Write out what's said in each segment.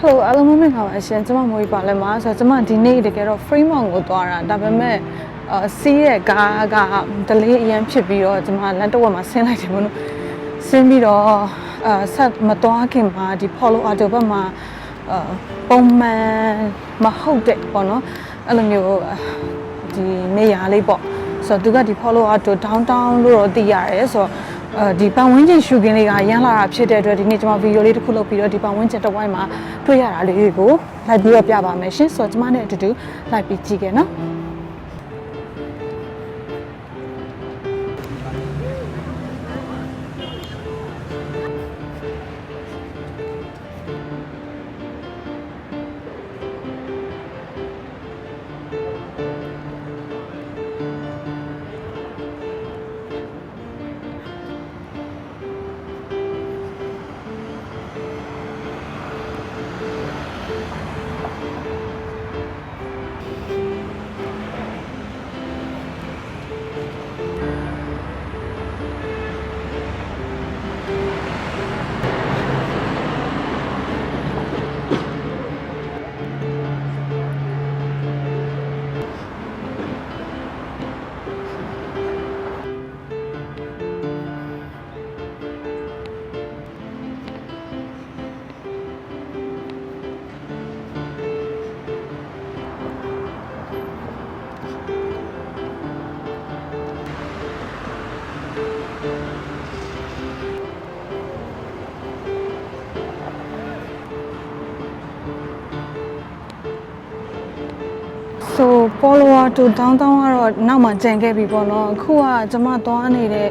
Hello အားလုံးမင်္ဂလာပါရှင်ကျွန်မမိုးပါလဲမှာဆိုတော့ကျွန်မဒီနေ့တကယ်တော့ Fremont ကိုသွားတာဒါပေမဲ့အာစီးရဲ့ကားက delay အရင်ဖြစ်ပြီးတော့ကျွန်မလမ်းတစ်ဝက်မှာဆင်းလိုက်တယ်မလို့ဆင်းပြီးတော့အာဆက်မသွားခင်မှာဒီ follow auto ဘက်မှာအာပုံမှန်မဟုတ်တဲ့ပေါ့နော်အဲ့လိုမျိုးဒီနေရာလေးပေါ့ဆိုတော့သူကဒီ follow auto downtown လို့တော့သိရတယ်ဆိုတော့ အဲဒီပတ်ဝန်းကျင်ရှုခင်းလေးကရမ်းလာတာဖြစ်တဲ့အတွက်ဒီနေ့ကျွန်မဗီဒီယိုလေးတစ်ခုလုပ်ပြီးတော့ဒီပတ်ဝန်းကျင်တစ်ဝိုင်းမှာတွေ့ရတာလေးတွေကိုလိုက်ပြီးတော့ပြပါမယ်ရှင်ဆိုတော့ကျွန်မနဲ့အတူတူလိုက်ပြီးကြည့်ခဲ့နော် ဆို follower to downtown ကတော့နောက်မှကြံခဲ့ပြီပေါ့နော်အခုကကျွန်မသွားနေတဲ့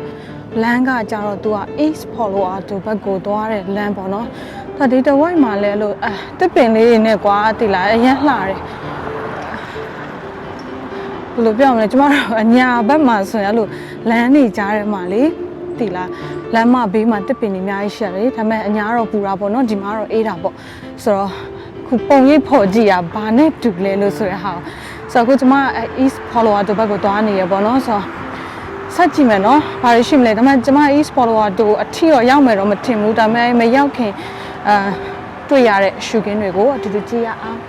လမ်းကကြတော့သူက east follower to ဘက်ကိုသွားတဲ့လမ်းပေါ့နော်ဒါဒီတစ်ဝိုက်မှာလဲအဲ့လိုအဲတစ်ပင်လေးတွေနဲ့ကွာတိလာအရင်လှတယ်ဘယ်လိုပြောမလဲကျမတို့အညာဘက်မှာဆိုရင်အဲ့လိုလမ်းနေကြားထဲမှာလေ တိလာလမ်းမဘေးမှာတစ်ပင်တွေအများကြီးရှိရတယ်ဒါပေမဲ့အညာတော့ပူတာပေါ့နော်ဒီမှာတော့အေးတာပေါ့ဆိုတော့ခုပုံရိပ်ဖော်ကြည့်ရဘာနဲ့တူလဲလို့ဆိုရဟာဆိုတော့ခုကျမအဲ east follower တို့ဘက်ကိုသွားနေရပေါ့နော်ဆိုတော့ဆက်ကြည့်မယ်နော်ဘာလို့ရှိမလဲဒါပေမဲ့ကျမ east follower တို့အထီတော့ရောက်မယ်တော့မထင်ဘူးဒါပေမဲ့မရောက်ခင်အာတွေ့ရတဲ့ရှုခင်းတွေကိုအတူတူကြည့်ရအောင်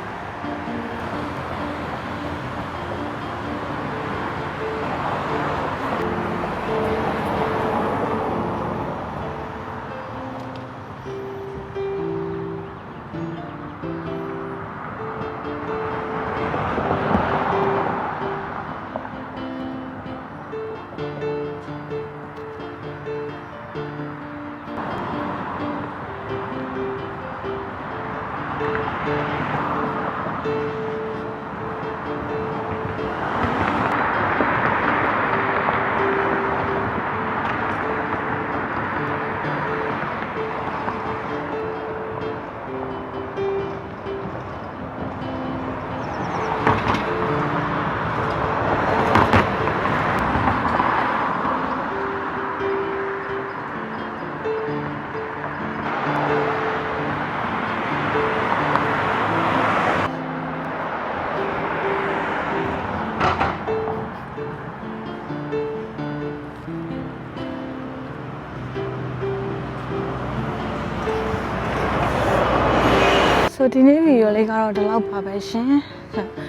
ဆိုဒီနေ့ဗီဒီယိုလေးကတော့ဒီလောက်ပါပဲရှင်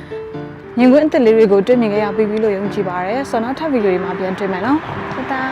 ။ညီကွန်းအစ်စ်လေးတွေကိုတွေ့မြင်ခဲ့ရပြီးပြီလို့ယုံကြည်ပါတယ်။ဆိုတော့နောက်ထပ်ဗီဒီယိုတွေမှာပြန်တွေ့မယ်နော်။တတား